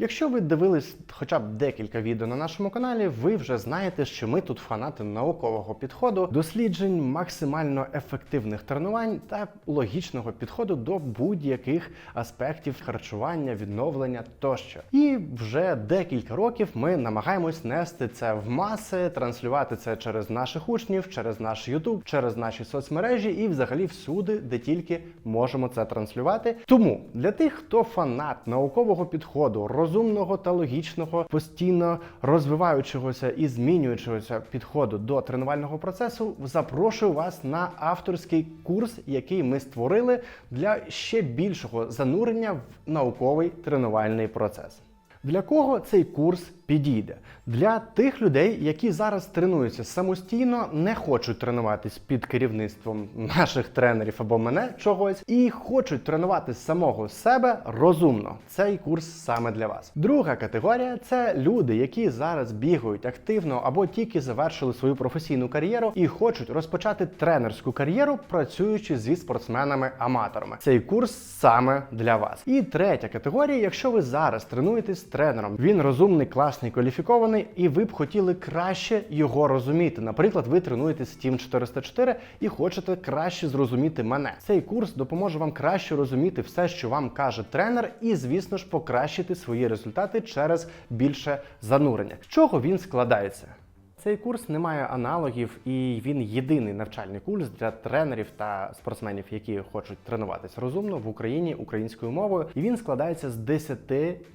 Якщо ви дивились хоча б декілька відео на нашому каналі, ви вже знаєте, що ми тут фанати наукового підходу, досліджень, максимально ефективних тренувань та логічного підходу до будь-яких аспектів харчування, відновлення тощо. І вже декілька років ми намагаємось нести це в маси, транслювати це через наших учнів, через наш YouTube, через наші соцмережі і взагалі всюди, де тільки можемо це транслювати. Тому для тих, хто фанат наукового підходу, розумного та логічного, постійно розвиваючогося і змінюючогося підходу до тренувального процесу, запрошую вас на авторський курс, який ми створили для ще більшого занурення в науковий тренувальний процес. Для кого цей курс підійде? Для тих людей, які зараз тренуються самостійно, не хочуть тренуватись під керівництвом наших тренерів або мене чогось, і хочуть тренувати самого себе розумно. Цей курс саме для вас. Друга категорія це люди, які зараз бігають активно або тільки завершили свою професійну кар'єру і хочуть розпочати тренерську кар'єру, працюючи зі спортсменами-аматорами. Цей курс саме для вас. І третя категорія, якщо ви зараз тренуєтесь тренером, він розумний, класний, кваліфікований, і ви б хотіли краще його розуміти. Наприклад, ви тренуєтесь з Team 404 і хочете краще зрозуміти мене. Цей курс допоможе вам краще розуміти все, що вам каже тренер, і, звісно ж, покращити свої результати через більше занурення. З чого він складається? Цей курс не має аналогів, і він єдиний навчальний курс для тренерів та спортсменів, які хочуть тренуватись розумно в Україні українською мовою. І він складається з 10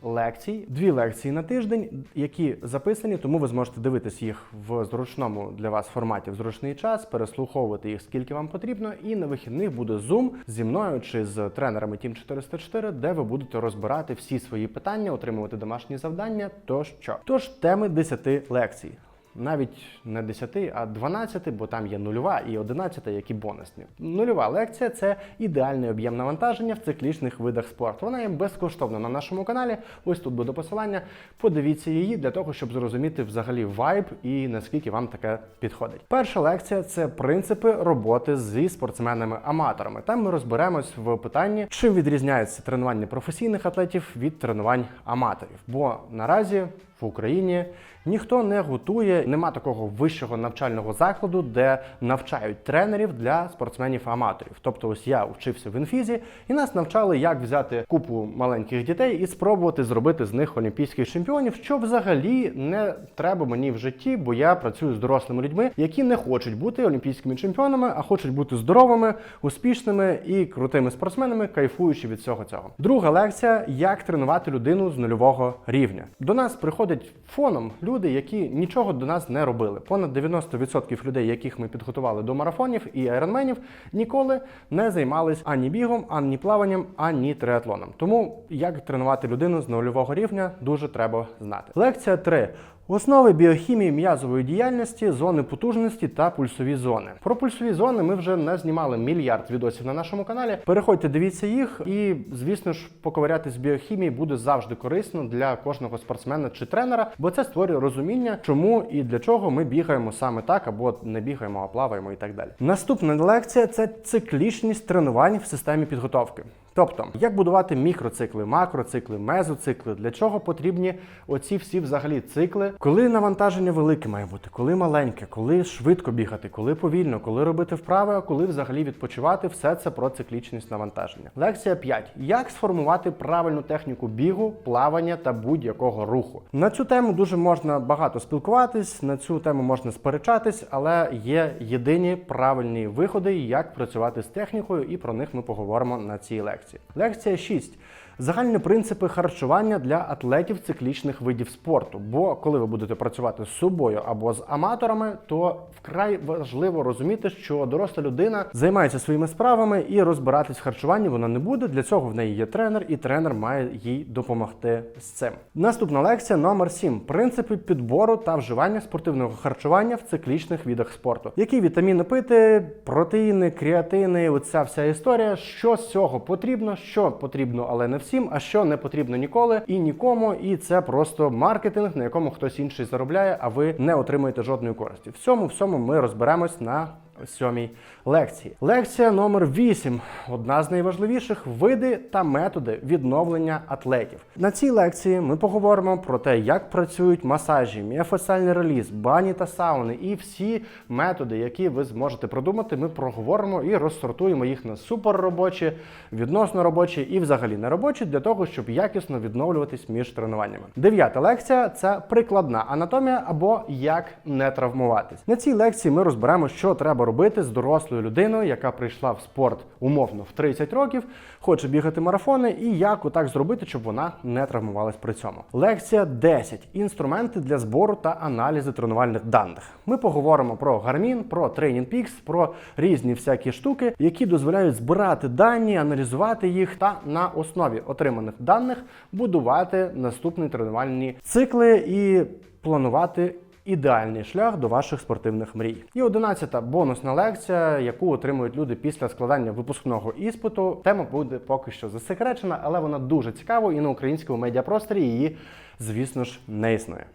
лекцій, дві лекції на тиждень, які записані, тому ви зможете дивитись їх в зручному для вас форматі в зручний час, переслуховувати їх скільки вам потрібно. І на вихідних буде Zoom зі мною чи з тренерами Team 404, де ви будете розбирати всі свої питання, отримувати домашні завдання. Тощо. Тож теми 10 лекцій навіть не 10, а 12, бо там є нульова і 11, які бонусні. Нульова лекція це ідеальний об'єм навантаження в циклічних видах спорту. Вона є безкоштовна на нашому каналі. Ось тут буде посилання. Подивіться її для того, щоб зрозуміти взагалі вайб і наскільки вам таке підходить. Перша лекція це принципи роботи зі спортсменами-аматорами. Там ми розберемось в питанні, чим відрізняється тренування професійних атлетів від тренувань аматорів. Бо наразі в Україні ніхто не готує, нема такого вищого навчального закладу, де навчають тренерів для спортсменів-аматорів. Тобто, ось я вчився в інфізі, і нас навчали, як взяти купу маленьких дітей і спробувати зробити з них олімпійських чемпіонів, що взагалі не треба мені в житті, бо я працюю з дорослими людьми, які не хочуть бути олімпійськими чемпіонами, а хочуть бути здоровими, успішними і крутими спортсменами, кайфуючи від всього цього. Друга лекція: як тренувати людину з нульового рівня. До нас приходять фоном люди, які нічого до нас не робили. Понад 90% людей, яких ми підготували до марафонів і айронменів, ніколи не займались ані бігом, ані плаванням, ані триатлоном. Тому як тренувати людину з нульового рівня дуже треба знати. Лекція 3. Основи біохімії м'язової діяльності, зони потужності та пульсові зони. Про пульсові зони ми вже не знімали мільярд відосів на нашому каналі. Переходьте, дивіться їх, і звісно ж, поковирятись біохімії буде завжди корисно для кожного спортсмена чи тренера, бо це створює розуміння, чому і для чого ми бігаємо саме так, або не бігаємо, а плаваємо і так далі. Наступна лекція це циклічність тренувань в системі підготовки. Тобто, як будувати мікроцикли, макроцикли, мезоцикли, для чого потрібні оці всі взагалі цикли, коли навантаження велике має бути, коли маленьке, коли швидко бігати, коли повільно, коли робити вправи, а коли взагалі відпочивати, все це про циклічність навантаження. Лекція 5. Як сформувати правильну техніку бігу, плавання та будь-якого руху. На цю тему дуже можна багато спілкуватись, на цю тему можна сперечатись, але є єдині правильні виходи, як працювати з технікою, і про них ми поговоримо на цій лекції. Лекція 6. Загальні принципи харчування для атлетів циклічних видів спорту. Бо коли ви будете працювати з собою або з аматорами, то вкрай важливо розуміти, що доросла людина займається своїми справами і розбиратись в харчуванні вона не буде. Для цього в неї є тренер, і тренер має їй допомогти з цим. Наступна лекція номер 7. Принципи підбору та вживання спортивного харчування в циклічних видах спорту. Які вітаміни пити, протеїни, кріатини, оця вся історія. Що з цього потрібно, що потрібно, але не всім, а що не потрібно ніколи і нікому. І це просто маркетинг, на якому хтось інший заробляє, а ви не отримуєте жодної користі. В цьому всьому ми розберемось на сьомій лекції. Лекція номер 8 одна з найважливіших види та методи відновлення атлетів. На цій лекції ми поговоримо про те, як працюють масажі, міофасciальний реліз, бані та сауни і всі методи, які ви зможете продумати. Ми проговоримо і розсортуємо їх на суперробочі, відносно робочі і взагалі неробочі для того, щоб якісно відновлюватись між тренуваннями. Дев'ята лекція це прикладна анатомія або як не травмуватись. На цій лекції ми розберемо, що треба робити з дорослою людиною, яка прийшла в спорт умовно в 30 років, хоче бігати марафони, і як отак зробити, щоб вона не травмувалась при цьому. Лекція 10. інструменти для збору та аналізу тренувальних даних. Ми поговоримо про Garmin, про TrainingPeaks, про різні всякі штуки, які дозволяють збирати дані, аналізувати їх та на основі отриманих даних будувати наступні тренувальні цикли і планувати. Ідеальний шлях до ваших спортивних мрій. І одинадцята бонусна лекція, яку отримують люди після складання випускного іспиту. Тема буде поки що засекречена, але вона дуже цікава і на українському медіапросторі її, звісно ж, не існує.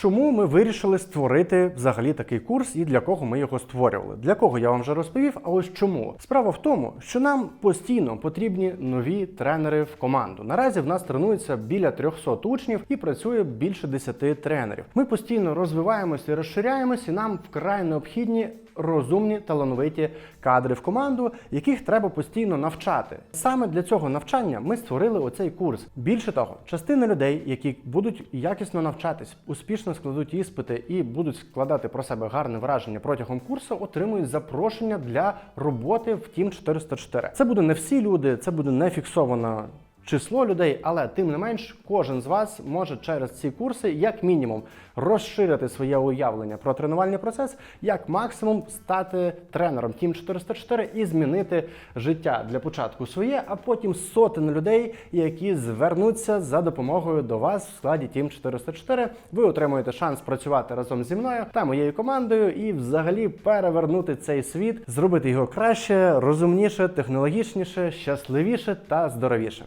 Чому ми вирішили створити взагалі такий курс і для кого ми його створювали? Для кого я вам вже розповів, а ось чому? Справа в тому, що нам постійно потрібні нові тренери в команду. Наразі в нас тренується біля 300 учнів і працює більше 10 тренерів. Ми постійно розвиваємося і розширяємося, і нам вкрай необхідні розумні талановиті кадри в команду, яких треба постійно навчати. Саме для цього навчання ми створили оцей курс. Більше того, частина людей, які будуть якісно навчатись, успішно складуть іспити і будуть складати про себе гарне враження протягом курсу, отримують запрошення для роботи в Team 404. Це буде не всі люди, це буде не фіксовано число людей, але тим не менш, кожен з вас може через ці курси, як мінімум, розширити своє уявлення про тренувальний процес, як максимум стати тренером Team 404 і змінити життя для початку своє, а потім сотень людей, які звернуться за допомогою до вас в складі Team 404. Ви отримуєте шанс працювати разом зі мною та моєю командою і взагалі перевернути цей світ, зробити його краще, розумніше, технологічніше, щасливіше та здоровіше.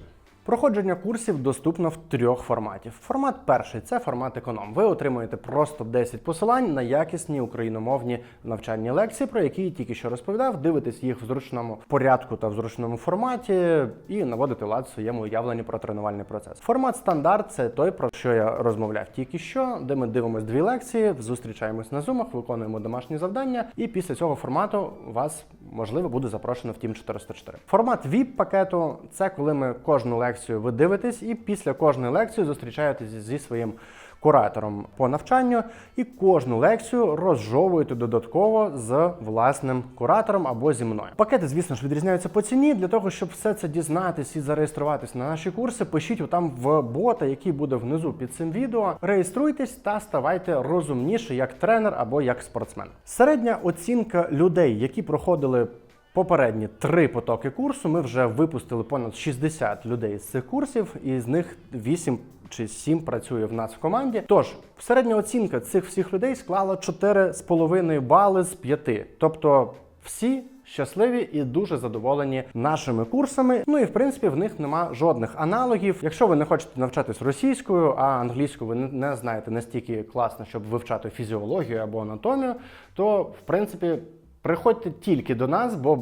Проходження курсів доступно в трьох форматів. Формат перший це формат економ. Ви отримуєте просто 10 посилань на якісні україномовні навчальні лекції, про які я тільки що розповідав. Дивитесь їх в зручному порядку та в зручному форматі і наводити лад в своєму уявленні про тренувальний процес. Формат стандарт це той, про що я розмовляв тільки що, де ми дивимося дві лекції, зустрічаємось на зумах, виконуємо домашні завдання, і після цього формату вас можливо буде запрошено в Team 404. Формат VIP пакету це коли ми кожну лекцію ви дивитесь, і після кожної лекції зустрічаєтесь зі своїм куратором по навчанню, і кожну лекцію розжовуєте додатково з власним куратором або зі мною. Пакети, звісно ж, відрізняються по ціні. Для того, щоб все це дізнатись і зареєструватись на наші курси, пишіть там в бота, який буде внизу під цим відео. Реєструйтесь та ставайте розумніше як тренер або як спортсмен. Середня оцінка людей, які проходили. Попередні три потоки курсу ми вже випустили понад 60 людей з цих курсів, і з них 8 чи 7 працює в нас в команді. Тож середня оцінка цих всіх людей склала 4,5 бали з 5. Тобто всі щасливі і дуже задоволені нашими курсами. Ну і в принципі в них нема жодних аналогів. Якщо ви не хочете навчатись російською, а англійську ви не- знаєте настільки класно, щоб вивчати фізіологію або анатомію, то в принципі. Приходьте тільки до нас, бо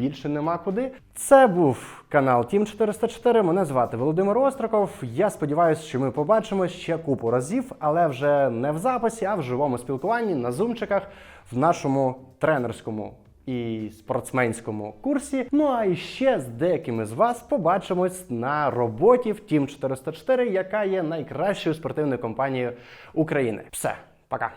більше нема куди. Це був канал Team 404. Мене звати Володимир Остроков. Я сподіваюся, що ми побачимо ще купу разів, але вже не в записі, а в живому спілкуванні на зумчиках в нашому тренерському і спортсменському курсі. Ну а іще з деякими з вас побачимось на роботі в Team 404, яка є найкращою спортивною компанією України. Все, пока.